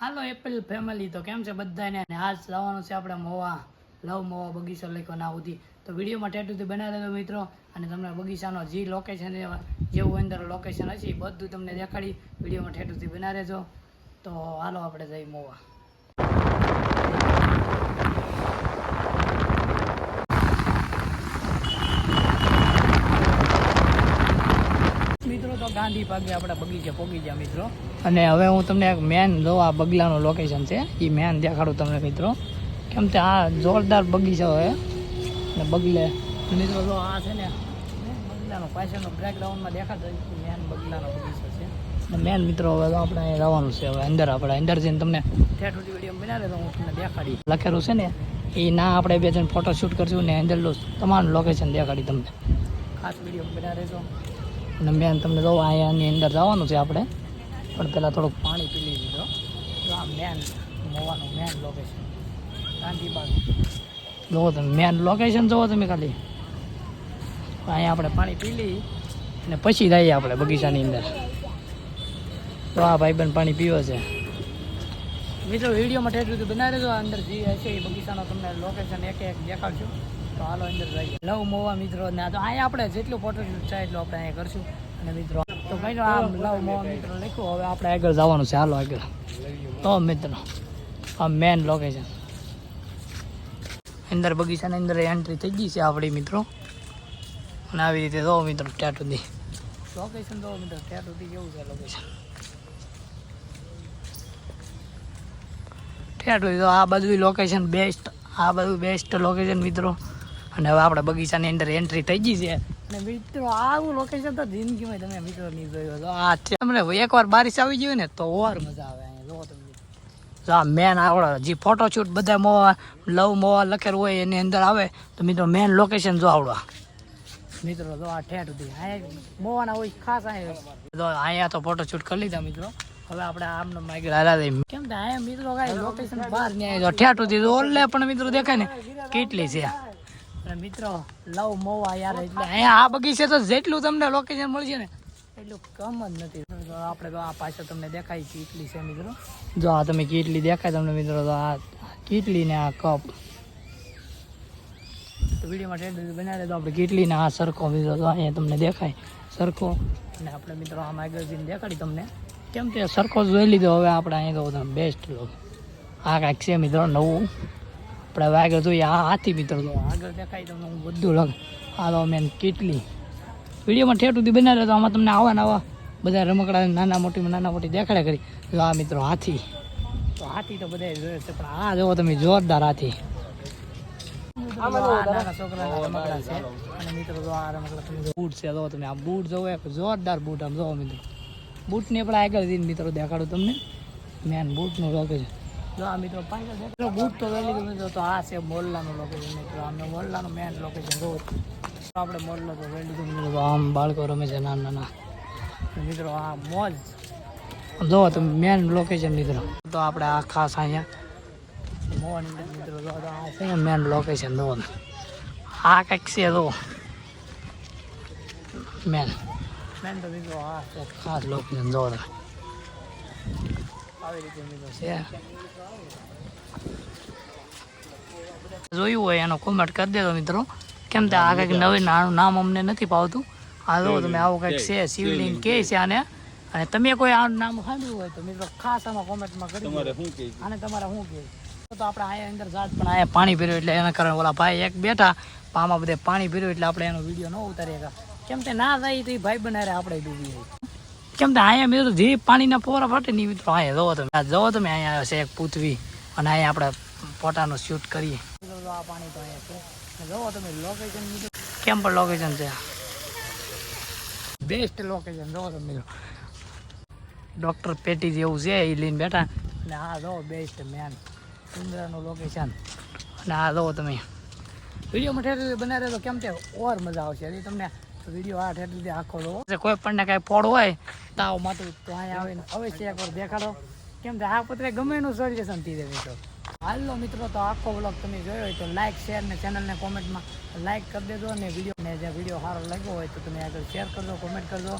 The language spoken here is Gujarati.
હાલો એપલ ફેમિલી તો કેમ છે બધાને આજ લાવવાનું છે આપણે મોવા, લવ મોવા બગીચો લખ્યો ના સુધી. તો વિડીયોમાં ટેટુથી બનાવી દેજો મિત્રો. અને તમને બગીચાનો જે લોકેશન જેવું અંદર લોકેશન હશે એ બધું તમને દેખાડી વિડીયોમાં ટેટુથી બનાવી દેજો તો હાલો આપણે જઈ મોવા. મિત્રો ભાગે આપણે બગીચે પોગી ગયા મિત્રો. અને હવે હું તમને એક મેન જો આ બગલાનું લોકેશન છે, એ મેન દેખાડું તમને મિત્રો. કેમ કે આ જોરદાર બગીચો હોય અને બગલે મિત્રો જો આ છે ને, બગલાનો પાછળનો બ્રેકગ્રાઉન્ડમાં દેખાતો મેન બગલાનો બગીચો છે. અને મેન મિત્રો હવે આપણે અહીં રહેવાનું છે, હવે અંદર આપણે, અંદર જઈને તમને ઠેઠુટી વીડિયો બનાવે તો હું તમને દેખાડી લખેલું છે ને, એ ના આપણે બે જણ ફોટો શૂટ કરશું ને અંદર તમામ લોકેશન દેખાડી તમને. ખાસ વીડિયો બનાવે તો અને મેન તમને જો અહીંયાની અંદર જવાનું છે આપણે. પણ પહેલાં થોડુંક પાણી પી લીધું તો આ મેન મોવાનું મેન લોકેશન ગાંધીબાગ. જુઓ તમે, મેન લોકેશન જુઓ તમે ખાલી. અહીંયા આપણે પાણી પી લઈ અને પછી જઈએ આપણે બગીચાની અંદર. તો આ ભાઈબંધ પાણી પીવે છે. મિત્રો, વિડીયોમાં ઠેઠ સુધી બનાવી દેજો. અંદર જે હશે એ બગીચાનો તમને લોકેશન એક એક દેખાડશું. તો હાલો, અંદર જઈએ. લવ મોવા મિત્રો, ને તો અહીંયા આપણે જેટલું ફોટોશૂટ થાય એટલું આપણે અહીંયા કરશું. અને મિત્રો, તો ભાઈ આમ લવ મોવા મિત્રો લખ્યું, હવે આપણે આગળ જવાનું છે. હાલો, આગળ. તો મિત્રો, આ મેન લોકેશન અંદર બગીચાની અંદર એન્ટ્રી થઈ ગઈ છે આપણી મિત્રો. અને આવી રીતે જો મિત્રો ટેટુથી લોકેશન જો મિત્રો ટેટુથી કેવું છે લોકેશન ટેટુથી તો આ બધું લોકેશન બેસ્ટ આ બધું બેસ્ટ લોકેશન મિત્રો. અને હવે આપણે બગીચાની અંદર એન્ટ્રી થઈ ગઈ છે. અને મિત્રો આવું લોકેશન તો જિંદગીમાં તમે મિત્રો નહીં જોયું તો આ છે. તમને એકવાર બારિશ આવી ગઈ ને તો ઓર મજા આવે અહીંયા. જો તમે જો. આ મેન આવડે. જે ફોટોશૂટ બધા મોવા લવ મોવા લખેલ હોય એની અંદર આવે તો મિત્રો મેન લોકેશન જો આવડવા મિત્રો જો આ ઠેઠ સુધી. અહીંયા મોવાના હોય ખાસ અહીંયા. જો અહીંયા તો ફોટોશૂટ કરી લીધા મિત્રો. હવે આપણે આમનો માઇકલ લાલા દઈ કેમ કે અહીંયા મિત્રો કાંઈ લોકેશન બહાર નહીં જો. ઠેઠ સુધી ઓલે પણ મિત્રો દેખાય ને. કેટલી છે અને મિત્રો લવ મોવા યાર, એટલે અહીંયા આ બગીચે તો જેટલું તમને લોકેશન મળશે ને, એટલું કમ જ નથી. આપણે તો આ પાછળ તમને દેખાય કીટલી છે મિત્રો. જો આ તમે કીટલી દેખાય તમને મિત્રો, તો આ કીટલી ને આ કપ. વિડીયોમાં ટેડ બનાવી તો આપણે કીટલી ને આ સરખો મિત્રો, તો અહીંયા તમને દેખાય સરખો. અને આપણે મિત્રો આ મેગઝીન દેખાડી તમને. કેમ કે સરખો જોઈ લીધો, હવે આપણે અહીંયા તો બેસ્ટ લો આ કાંઈક છે મિત્રો, નવું. આપણે વાગ્યો આગળ જોઈએ આ હાથી મિત્રો તો આગળ દેખાય તમને હું બધું લગ. તો મેન કેટલી. વિડીયોમાં ઠેઠ સુધી બનાવે તો આમાં તમને આવા નવા બધા રમકડા નાના મોટી નાના મોટી દેખાડે કરી. જો આ મિત્રો હાથી. તો હાથી તો બધા જોયે છે પણ આ જોવો તમે જોરદાર હાથી. આ નાના છોકરાના રમકડા છે. અને મિત્રો જો આ રમકડા તમે બૂટ છે આ બૂટ જોવો એક જોરદાર બૂટ આમ જોવો મિત્રો. બૂટને આપણે આગળ જઈને મિત્રો દેખાડું તમને. મેન બૂટનું લોકેશન જો આ મિત્રો પાંચ દેખાડો બૂટ તો લીધું મિત્રો તો આ છે મોલ્લાનું લોકેશન મિત્રો આમને મોલ્લાનું મેન લોકેશન જોવો. આપણે મોલ્લો તો લઈ લીધું મિત્રો આમ બાળકો રમે છે નાના નાના. મિત્રો આ મોજ જો તમે મેન લોકેશન મિત્રો. તો આપણે આ ખાસ અહીંયા અંદર મિત્રો જો આ છે મેન લોકેશન જો આ કંઈક છે જો મેન મેન તો મિત્રો આ ખાસ લોકેશન જો તમે મિત્રો જોયું હોય એનો કોમેન્ટ કરી દેજો મિત્રો. કેમ કે આ કંઈક નવી નાનું નામ અમને નથી પાવતું આ જો તમે આવું કંઈક છે શિવલિંગ કે છે. આને. અને તમે કોઈ આ નામ સાંભળ્યું હોય તો મિત્રો ખાસ આમાં કોમેન્ટમાં કરી. આને તમારે શું કહે તો આપણે અહીંયા અંદર જાત પણ અહીંયા પાણી ભર્યું એટલે એના કારણે ઓલા ભાઈ એક બેઠા. પામાં આમાં બધે પાણી ભર્યું એટલે આપણે એનો વીડિયો ન ઉતારી શકા કેમ કે ના થાય તો એ ભાઈ બનારે આપણે ડૂબી જાય કેમ કે અહીંયા મિત્રો જે પાણીના પોરા ફાટે નહીં મિત્રો અહીંયા જવો તમે. જવો તમે અહીંયા આવ્યો છે એક પૃથ્વી. અને અહીંયા આપણે ફોટાનું શૂટ કરીએ. આ પાણી તો અહીંયા છે જોવો તમે લોકેશન કેમ પણ લોકેશન છે? બેસ્ટ લોકેશન જવો તમે. મિત્રો ડૉક્ટર પેટી જેવું છે એ લઈને બેઠા. અને આ જો બેસ્ટ મેન સુંદરનું લોકેશન અને આ જો તમે. વિડીયોમાં ઠેર બનાવી તો કેમ તે ઓર મજા આવશે. હજી તમને વીડિયો આઠ ઠેર સુધી આખો જો કોઈ પણ કાંઈ ફોડ હોય તાવ માથું તો અહીંયા આવીને અવશ્ય એકવાર દેખાડો. કેમ કે આ પત્રે ગમે એનું સોલ્યુશન થઈ જાય મિત્રો. હાલો મિત્રો તો આખો બ્લોગ તમે જોયો હોય તો લાઇક શેર ને ચેનલને કોમેન્ટમાં લાઇક કરી દેજો અને વીડિયો ને જે વીડિયો સારો લાગ્યો હોય તો તમે આગળ શેર કરજો કોમેન્ટ કરજો.